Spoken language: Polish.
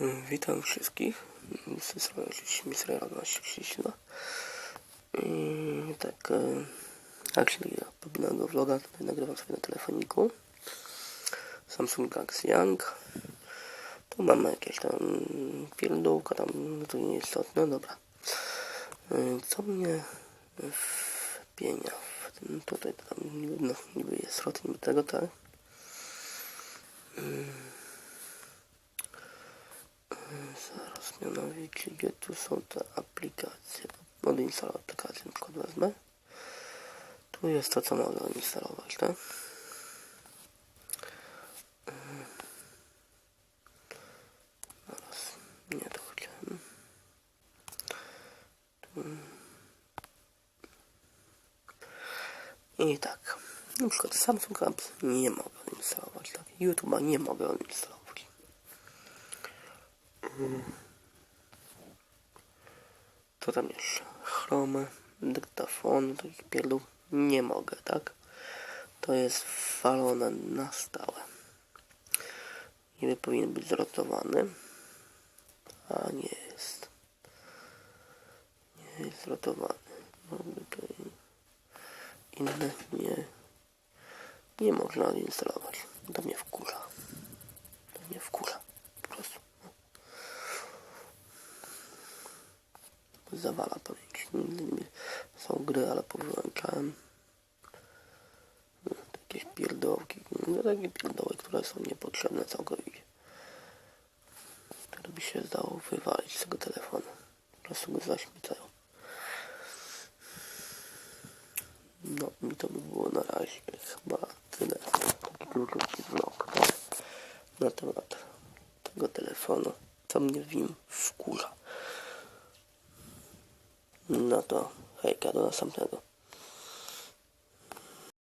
Mm, Witam wszystkich. Z tej strony oczywiście Mr. 1232. I tak, się nagrywa pobinego vloga, tutaj nagrywam sobie na telefoniku. Samsung Galaxy Young. Tu mamy jakieś tam pierdółka, tam to nie jest istotne, dobra. E, Co mnie wpienia w tutaj, tam niby, no, niby jest rot, niby tego, tak? Zaraz mianowicie, gdzie tu są te aplikacje? Odinstaluję aplikację, na przykład wezmę. Tu jest to, co mogę odinstalować, tak? Zaraz, nie to chciałem. Tu. I tak, na przykład Samsung Apps nie mogę odinstalować, tak? YouTube'a nie mogę odinstalować. Co tam jeszcze? Chromy, dyktafon, takich pierdół nie mogę, tak? To jest walone na stałe. Niby powinien być zrotowany, a nie jest. Nie jest zrotowany. Mogę to inne nie, nie można odinstalować. To mnie wkurza. To mnie wkurza. Po prostu. Zawala pamięć. Są gry, ale powyłączałem. No, Jakieś pierdołki. No, takie pierdoły, które są niepotrzebne całkowicie. Które by się zdało wywalić z tego telefonu. Po prostu go zaśmiecają. No, mi to by było na razie chyba tyle. Taki krótki vlog na temat tego telefonu. Co mnie w nim wkurza. No to hejka, do następnego.